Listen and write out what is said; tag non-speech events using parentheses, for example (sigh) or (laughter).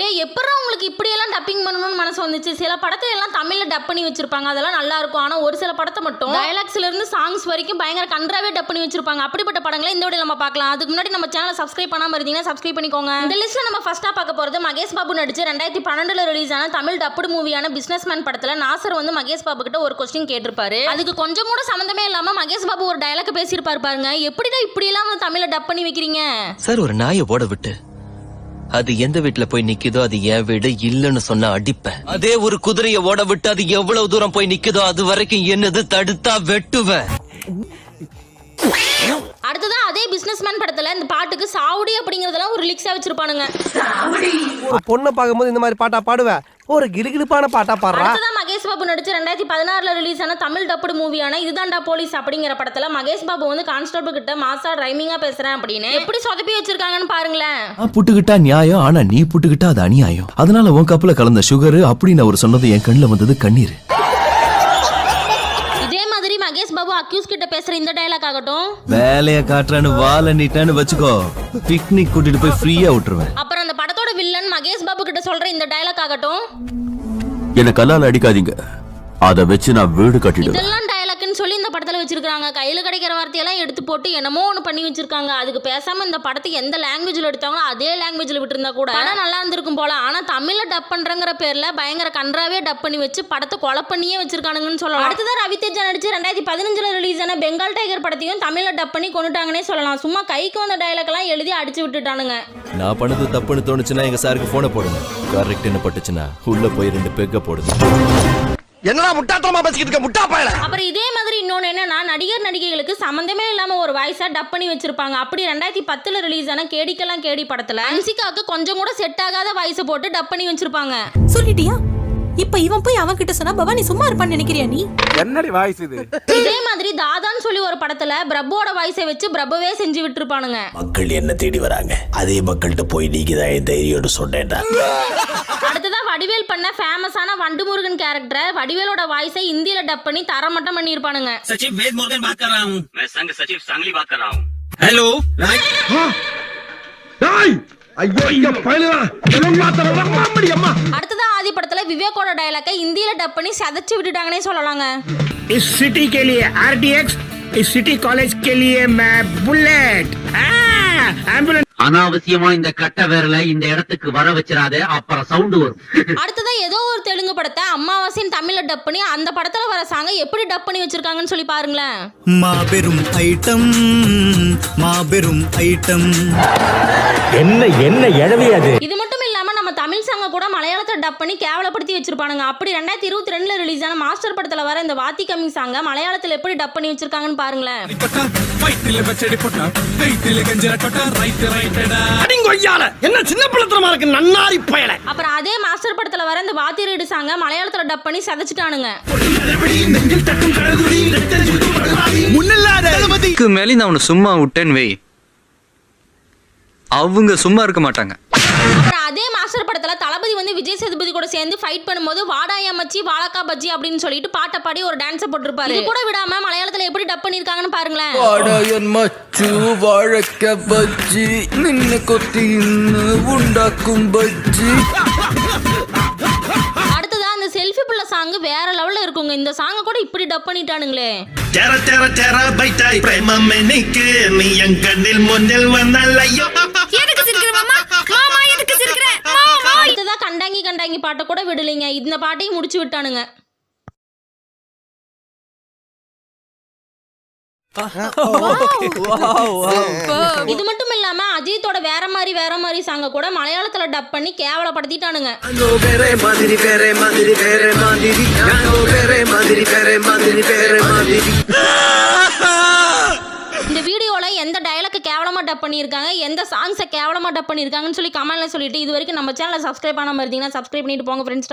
டே எப்படா உங்களுக்கு இப்படியெல்லாம் டப்பிங் பண்ணணும்னு மனசு வந்துச்சு? சில படத்தை எல்லாம் தமிழில் டப் பண்ணி வச்சிருப்பாங்க. அதெல்லாம் நல்லா இருக்கும். ஆனால் ஒரு சில படத்தை மட்டும் டயலாக்ஸ்ல இருந்து சாங்ஸ் வரைக்கும் பயங்கர கன்றாவே டப் பண்ணி வச்சிருப்பாங்க. அப்படிப்பட்ட படங்களை இந்த வீடியோ நம்ம பார்க்கலாம். அதுக்கு முன்னாடி நம்ம சேனலை சப்ஸ்கிரைப் பண்ணாம இருந்தீங்கன்னா சப்ஸ்கிரைப் பண்ணிக்கோங்க. இந்த லிஸ்ட்ல நம்ம ஃபர்ஸ்டா பார்க்க போறது மகேஷ் பாபு நடிச்சு ரெண்டாயிரத்தி பன்னெண்டுல ரிலீஸ் ஆன தமிழ் டப்புடு மூவியான பிஸ்னஸ் மேன் படத்துல நாசர் வந்து மகேஷ் பாபு கிட்ட ஒரு கொஸ்டின் கேட்டிருப்பாரு. அதுக்கு கொஞ்சம் கூட சம்மந்தமே இல்லாம மகேஷ் பாபு ஒரு டயலாக் பேசியிருப்பாரு பாருங்க. எப்படிடா இப்படி எல்லாம் வந்து தமிழ்ல டப் பண்ணி வைக்கிறீங்க? சார் ஒரு நாயை ஓட விட்டு அது எந்த வீட்டுல போய் நிக்குதோ அது என் வீடு இல்லன்னு சொன்னா அடிப்பேன். அதே ஒரு குதிரைய ஓட விட்டு அது எவ்வளவு தூரம் போய் நிக்குதோ அது வரைக்கும் என்னது தடுத்தா வெட்டுவேன். அடுத்ததான் அதே பிசினஸ் மேன் படத்துல இந்த பாட்டுக்கு சாவுடி அப்படிங்கறது ஒரு லிக்ஸா வச்சிருப்பானுங்க ஒரு பொண்ணை பார்க்கும்போது இந்த மாதிரி பாட்டா பாடுவேன் ஒரு கிலுகிலுப்பான பாட்டா பாடுறா? அடுத்ததா மகேஷ் பாபு நடிச்சு ரெண்டாயிரத்தி பதினாறுல ரிலீஸ் ஆன தமிழ் டப்புடு மூவியான இதுதான்டா போலீஸ் அப்படிங்கிற படத்துல மகேஷ் பாபு வந்து கான்ஸ்டபிள் கிட்ட மாசா ரைமிங்கா பேசுறேன் அப்படின்னு. எப்படி சொதப்பி வச்சிருக்காங்கன்னு பாருங்களேன். நான் புட்டுக்கிட்டா நியாயம் ஆனா நீ புட்டுக்கிட்டா அது அநியாயம். அதனால உன் கப்புல கலந்த சுகர் அப்படின்னு அவர் சொன்னது என் கண்ணுல வந்தது கண்ணீர். அக்யூஸ் கிட்ட பேசுற இந்த டயலாக் ஆகட்டும். வேலைய காட்டுறான்னு வாழ நீட்டான்னு வச்சுக்கோ. பிக்னிக் கூட்டிட்டு போய் ஃப்ரீயா விட்டுருவேன். அப்புறம் அந்த படத்தோட வில்லன் மகேஷ் பாபு கிட்ட சொல்ற இந்த டயலாக் ஆகட்டும். என்ன கல்லால் அடிக்காதீங்க. அத வச்சு நான் வீடு கட்டிடுவேன். இதெல்லாம் படத்துல வச்சிருக்காங்க கையில கிடைக்கிற வார்த்தையெல்லாம் எடுத்து போட்டு என்னமோ ஒன்று பண்ணி வச்சிருக்காங்க. அதுக்கு பேசாம இந்த படத்தை எந்த லாங்குவேஜ்ல எடுத்தாங்களோ அதே லாங்குவேஜ்ல விட்டுருந்தா கூட படம் நல்லா இருந்திருக்கும் போல. ஆனா தமிழ்ல டப் பண்றங்கிற பேர்ல பயங்கர கன்றாவே டப் பண்ணி வச்சு படத்தை கொலை பண்ணியே வச்சிருக்கானுங்கன்னு சொல்லலாம். அடுத்ததான் ரவிதேஜா நடிச்சு ரெண்டாயிரத்தி பதினஞ்சுல ரிலீஸ் ஆன பெங்கால் டைகர் படத்தையும் தமிழ்ல டப் பண்ணி கொண்டுட்டாங்கன்னே சொல்லலாம். சும்மா கைக்கு வந்த டயலாக் எல்லாம் எழுதி அடிச்சு விட்டுட்டானுங்க. நான் பண்ணது தப்புன்னு தோணுச்சுன்னா எங்க சாருக்கு போனை போடுங்க. கரெக்ட்னு பட்டுச்சுன்னா உள்ள போய் ரெண்டு பெக்க போடுங்க. என்னடா முட்டாத்தனமா பேசிக்கிட்டு இருக்க? முட்டா பயல. அப்புறம் இதே மாதிரி இன்னொன்று என்னன்னா நடிகர் நடிகைகளுக்கு சம்மந்தமே இல்லாம ஒரு வாய்ஸா டப் பண்ணி வச்சிருப்பாங்க. அப்படி ரெண்டாயிரத்தி பத்துல ரிலீஸ் ஆன கேடிக்கெல்லாம் கேடி படத்துல அன்சிகாவுக்கு கொஞ்சம் கூட செட் ஆகாத வாய்ஸை போட்டு டப் பண்ணி வச்சிருப்பாங்க. சொல்லிட்டியா? இப்ப இவன் போய் அவன் கிட்ட சொன்னா பவானி சும்மா இருப்பான்னு நினைக்கிறியா நீ? என்னடி வாய்ஸ் இது? இதே மாதிரி தாதான்னு சொல்லி ஒரு படத்துல பிரபுவோட வாய்ஸை வச்சு பிரபுவே செஞ்சு விட்டுருப்பானுங்க. மக்கள் என்ன தேடி வராங்க? அதே மக்கள்கிட்ட போய் நீங்க தான் என் தைரியோடு சொன்னேன்டா அடுத்ததா வடிவேல் பண்ண ஃபேமஸான வண்டு முருகன் கேரக்டரை வடிவேலோட வாய்ஸை இந்தியில டப் பண்ணி தரமட்டம் பண்ணியிருப்பானுங்க सचिव वेद मुर्गन बात कर रहा हूँ मैं संघ सचिव सांगली बात कर रहा हूँ ஹலோ ஐயோ ஐயோ பயலுடா எவ்வளவு அம்மா அடுத்ததா ஆதி படத்துல விவேக்கோட டயலாக்கை இந்தியில டப் பண்ணி சதைச்சு விட்டுட்டாங்கன்னே சொல்லலாங்க इस सिटी के लिए आरडीएक्स इस सिटी कॉलेज के लिए मैं बुलेट एम्बुलेंस அனாவசியமா இந்த கட்ட விரல இந்த இடத்துக்கு வர வச்சிடாத அப்புறம் சவுண்ட் வரும். (laughs) அடுத்ததா ஏதோ ஒரு தெலுங்கு படத்தை அம்மாவாசைன்னு தமிழ்ல டப் பண்ணி அந்த படத்துல வர சாங்கை எப்படி டப் பண்ணி வச்சிருக்காங்கன்னு சொல்லி பாருங்களேன். மாபெரும் ஐட்டம் மாபெரும் ஐட்டம். என்ன என்ன எழவி அது? இது மட்டும் சாங்க கூட மலையாளத்தை டப் பண்ணி கேவலப்படுத்தி வச்சிருப்பானுங்க. அப்படி ரெண்டாயிரத்தி இருபத்தி ரெண்டுல ரிலீஸ் ஆன மாஸ்டர் படத்துல வர இந்த வாத்தி கம்மிங் சாங்க மலையாளத்துல எப்படி டப் பண்ணி வச்சிருக்காங்கன்னு பாருங்களேன். என்ன சின்ன பிள்ளத்தனமா இருக்கு நன்னாரி பயல. அப்புறம் அதே மாஸ்டர் படத்துல வர இந்த வாத்தி ரீடு சாங்க மலையாளத்துல டப் பண்ணி சதைச்சிட்டானுங்க. இதுக்கு மேலே நான் உன்னை சும்மா விட்டேன்னு வை. அவங்க சும்மா இருக்க மாட்டாங்க. மாஸ்டர் படத்தில் தளபதி வந்து விஜய் சேதுபதி கூட சேர்ந்து ஃபைட் பண்ணும்போது வாடாயா மச்சி வாழக்கா பஜ்ஜி அப்படின்னு சொல்லிட்டு பாட்டை பாடி ஒரு டான்ஸ் போட்டிருப்பாரு. கூட விடாம மலையாளத்தில் எப்படி டப் பண்ணிருக்காங்கன்னு பாருங்களேன். மச்சு வாழக்க பஜ்ஜி நின்ன கொத்தி உண்டாக்கும் பஜ்ஜி. செல்ஃபி புள்ள சாங் வேற லெவல்ல இருக்குங்க. இந்த சாங்க கூட இப்படி டப் பண்ணிட்டானுங்களே. டெர டெர டெர பைட்டாய் பிரேமம் எனக்கு நீ என் கண்ணில் முன்னில் வந்தால் அடுத்ததா கண்டாங்கி கண்டாங்கி பாட்டை கூட விடலைங்க. இந்த பாட்டையும் முடிச்சு விட்டானுங்க. இது மட்டும் இல்லாம அஜித்தோட வேற மாதிரி வேற மாதிரி சாங்க கூட மலையாளத்துல டப் பண்ணி கேவலப்படுத்திட்டானுங்க மாதிரி வேற மாதிரி வேற மாதிரி வேற மாதிரி வேற மாதிரி வேற மாதிரி இந்த வீடியோல எந்த டயலாக் கேவலமா டப் பண்ணியிருக்காங்க. எந்த சாங்ஸை கேவலமாக டப் பண்ணியிருக்காங்கன்னு சொல்லி கமெண்ட்ல சொல்லிட்டு இது வரைக்கும் நம்ம சேனலை சப்ஸ்கிரைப் பண்ணாம இருந்தீங்கன்னா சப்ஸ்கிரைப் பண்ணிட்டு போங்க. ஃப்ரெண்ட்ஸ்